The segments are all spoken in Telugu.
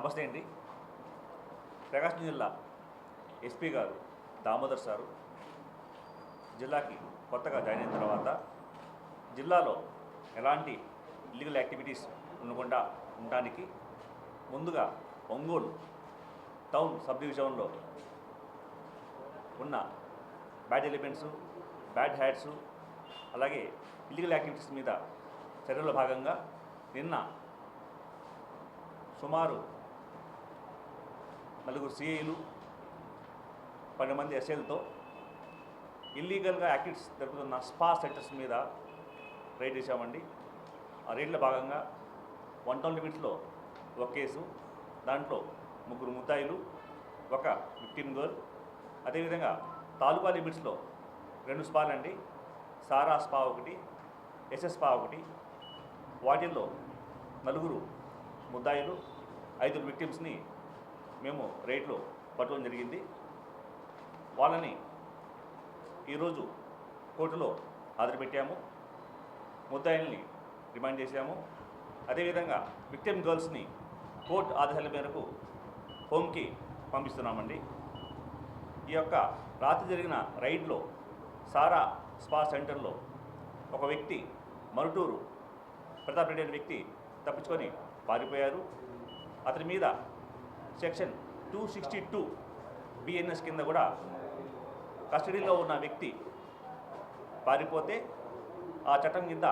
నమస్తే అండి. ప్రకాశం జిల్లా ఎస్పీ గారు దామోదర్ సారు జిల్లాకి కొత్తగా జాయిన్ అయిన తర్వాత జిల్లాలో ఎలాంటి ఇల్లీగల్ యాక్టివిటీస్ ఉండకుండా ఉండడానికి ముందుగా ఒంగోలు టౌన్ సబ్ డివిజన్లో ఉన్న బ్యాడ్ ఎలిమెంట్స్ బ్యాడ్ హ్యాట్స్ అలాగే ఇల్లీగల్ యాక్టివిటీస్ మీద చర్యల భాగంగా నిన్న సుమారు నలుగురు సిఐలు పన్నెండు మంది ఎస్ఐలతో ఇల్లీగల్గా యాక్టివిటీస్ జరుగుతున్న స్పా సెంటర్స్ మీద రైడ్ చేశామండి. ఆ రైడ్లో భాగంగా వన్ టౌన్ లిమిట్స్లో ఒక కేసు దాంట్లో ముగ్గురు ముద్దాయిలు ఒక విక్టిమ్ గర్ల్. అదేవిధంగా తాలూకా లిమిట్స్లో రెండు స్పాలు అండి. సారా స్పా ఒకటి ఎస్ఎస్ స్పా ఒకటి. వాటిల్లో నలుగురు ముద్దాయిలు ఐదుగురు విక్టిమ్స్ని మేము రైట్లో పట్టడం జరిగింది. వాళ్ళని ఈరోజు కోర్టులో హాజరుపెట్టాము ముద్దాయిల్ని రిమాండ్ చేశాము. అదేవిధంగా విక్టిమ్ గర్ల్స్ని కోర్టు ఆదేశాల మేరకు హోమ్కి పంపిస్తున్నామండి. ఈ యొక్క రాత్రి జరిగిన రైడ్లో సారా స్పా సెంటర్లో ఒక వ్యక్తి మరుటూరు ప్రతాప్ రెడ్డి అనే వ్యక్తి తప్పించుకొని పారిపోయారు. అతని మీద section two sixty two BNS కింద కూడా కస్టడీలో ఉన్న వ్యక్తి పారిపోతే ఆ చట్టం కింద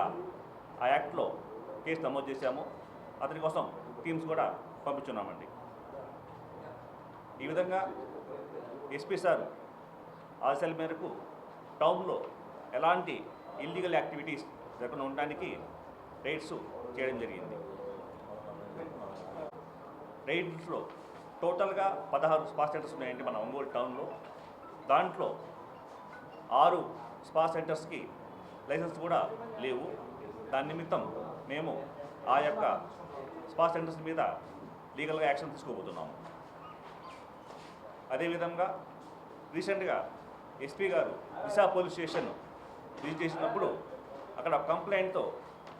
ఆ యాక్ట్లో కేసు నమోదు చేశాము. అతని కోసం టీమ్స్ కూడా పంపించున్నామండి. ఈ విధంగా ఎస్పీ సార్ ఆశల మేరకు టౌన్లో ఎలాంటి ఇల్లీగల్ యాక్టివిటీస్ జరగకుండా ఉండడానికి రైడ్స్ చేయడం జరిగింది. రైడ్స్లో టోటల్గా పదహారు స్పా సెంటర్స్ ఉన్నాయండి మన ఒంగోలు టౌన్లో. దాంట్లో ఆరు స్పా సెంటర్స్కి లైసెన్స్ కూడా లేవు. దాని నిమిత్తం మేము ఆ యొక్క స్పా సెంటర్స్ మీద లీగల్గా యాక్షన్ తీసుకోబోతున్నాము. అదేవిధంగా రీసెంట్గా ఎస్పీ గారు దిశా పోలీస్ స్టేషన్ విజిట్ చేసినప్పుడు అక్కడ కంప్లైంట్తో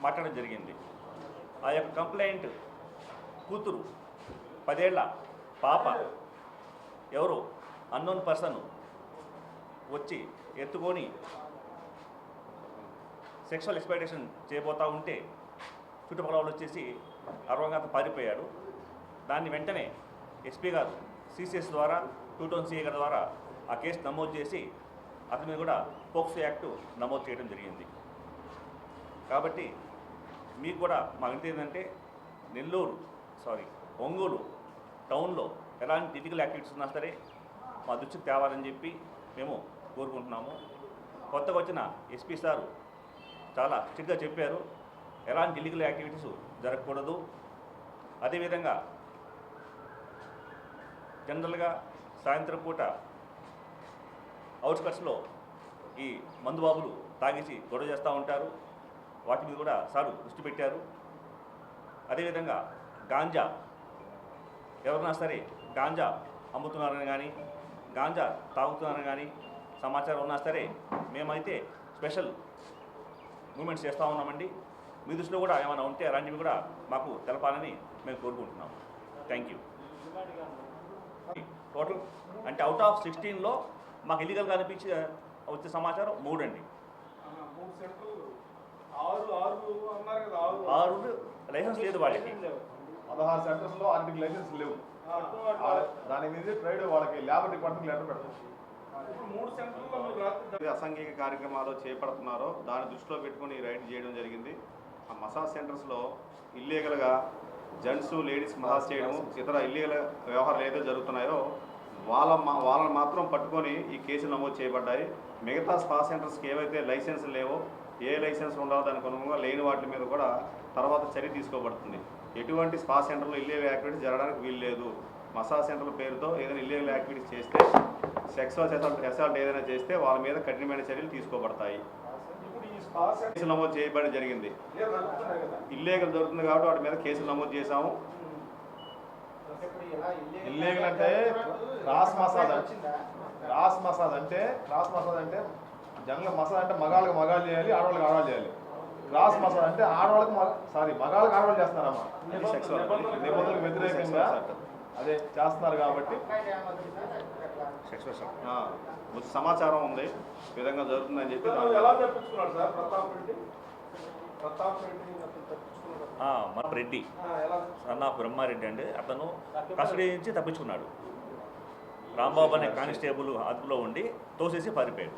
మాట్లాడడం జరిగింది. ఆ యొక్క కంప్లైంట్ కూతురు పదేళ్ళ పాప. ఎవరు? అన్నోన్ పర్సన్ వచ్చి ఎత్తుకొని సెక్షువల్ ఎక్స్పెక్టేషన్ చేయబోతూ ఉంటే చుట్టుపక్కల వాళ్ళు వచ్చేసి అర్వంగా పారిపోయాడు. దాన్ని వెంటనే ఎస్పీ గారు సిసిఎస్ ద్వారా టూ టౌన్ సిఏ గారి ద్వారా ఆ కేసు నమోదు చేసి అతని మీద కూడా పోక్సో యాక్ట్ నమోదు చేయడం జరిగింది. కాబట్టి మీకు కూడా మాకు ఏంటంటే నెల్లూరు సారీ ఒంగోలు టౌన్లో ఎలాంటి ఇల్లీగల్ యాక్టివిటీస్ ఉన్నా సరే మా దృష్టికి తేవాలని చెప్పి మేము కోరుకుంటున్నాము. కొత్తగా వచ్చిన ఎస్పీ సారు చాలా స్ట్రిక్ట్గా చెప్పారు ఎలాంటి ఇల్లీగల్ యాక్టివిటీస్ జరగకూడదు. అదేవిధంగా జనరల్గా సాయంత్రం పూట అవుట్స్కట్స్లో ఈ మందుబాబులు తాగేసి గొడవ చేస్తూ ఉంటారు. వాటి మీద కూడా సారు దృష్టి పెట్టారు. అదేవిధంగా గాంజా ఎవరైనా సరే గాంజా అమ్ముతున్నారని కానీ గాంజా తాగుతున్నారని కానీ సమాచారం ఉన్నా సరే మేమైతే స్పెషల్ మూమెంట్స్ చేస్తూ ఉన్నామండి. మీ దృష్టిలో కూడా ఏమైనా ఉంటే అలాంటివి కూడా మాకు తెలపాలని మేము కోరుకుంటున్నాం థ్యాంక్ యూ టోటల్ అంటే అవుట్ ఆఫ్ సిక్స్టీన్లో మాకు ఇల్లీగల్గా అనిపించే వచ్చే సమాచారం మూడు అండి. ఆరు లైసెన్స్ లేదు వాళ్ళకి. పదహారు సెంటర్స్లో అన్నిటికి లైసెన్స్ లేవు. దాని మీద ట్రైడ్ వాళ్ళకి లేబర్ డిపార్ట్మెంట్ లెటర్ ఏదైతే అసాంఘిక కార్యక్రమాలు చేపడుతున్నారో. దాన్ని దృష్టిలో పెట్టుకుని రైడ్ చేయడం జరిగింది. ఆ మసాజ్ సెంటర్స్లో ఇల్లీగల్గా జెంట్స్ లేడీస్ మసాజ్ చేయడం ఇతర ఇల్లీగల్ వ్యవహారాలు ఏదైతే జరుగుతున్నాయో వాళ్ళ వాళ్ళని మాత్రం పట్టుకొని ఈ కేసులు నమోదు చేయబడ్డాయి. మిగతా స్పా సెంటర్స్కి ఏవైతే లైసెన్స్ లేవో ఏ లైసెన్స్ ఉండాలో దానికి అనుగుణంగా లేని వాటి మీద కూడా తర్వాత చర్య తీసుకోబడుతుంది. ఎటువంటి స్పా సెంటర్లో ఇల్లీగల్ యాక్టివిటీస్ జరగడానికి వీలు లేదు. మసాజ్ సెంటర్ల పేరుతో ఏదైనా ఇల్లీగల్ యాక్టివిటీస్ చేస్తే సెక్సువల్ అసాల్ట్ అసాల్ట్ ఏదైనా చేస్తే వాళ్ళ మీద కఠినమైన చర్యలు తీసుకోబడతాయి. స్పా కేసులు నమోదు చేయబడి జరిగింది. ఇల్లీగల్ దొరుకుతుంది కాబట్టి వాటి మీద కేసులు నమోదు చేశాము. ఇల్లీగల్ అంటే క్రాస్ మసాజ్ క్రాస్ మసాజ్ అంటే క్రాస్ మసాజ్ అంటే జనరల్ మసాజ్ అంటే మగాళ్ళకి మగాళ్ళు చేయాలి ఆడవాళ్ళకి ఆడవాళ్ళు చేయాలి. క్రాస్ మసాజ్ అంటే ఆడవాళ్ళకి సారీ మగాళ్ళకి ఆడవాళ్ళు చేస్తున్నారమ్మా. Sexual. నిబంధనలకు వ్యతిరేకంగా అదే చేస్తున్నారు కాబట్టి. సమాచారం ఉంది. ఈ విధంగా జరుగుతుందని చెప్పి ఇతను ఎలా తప్పించుకున్నాడు సార్ ప్రతాప్ రెడ్డి? ప్రతాప్ రెడ్డి అతను తప్పించుకున్నాడు? మన రెడ్డి. ఆఫ్ బ్రహ్మారెడ్డి అంటే అతను కస్టడీ నుంచి తప్పించుకున్నాడు. రాంబాబు అనే కానిస్టేబుల్ అదుపులో ఉండి తోసేసి పారిపోయాడు.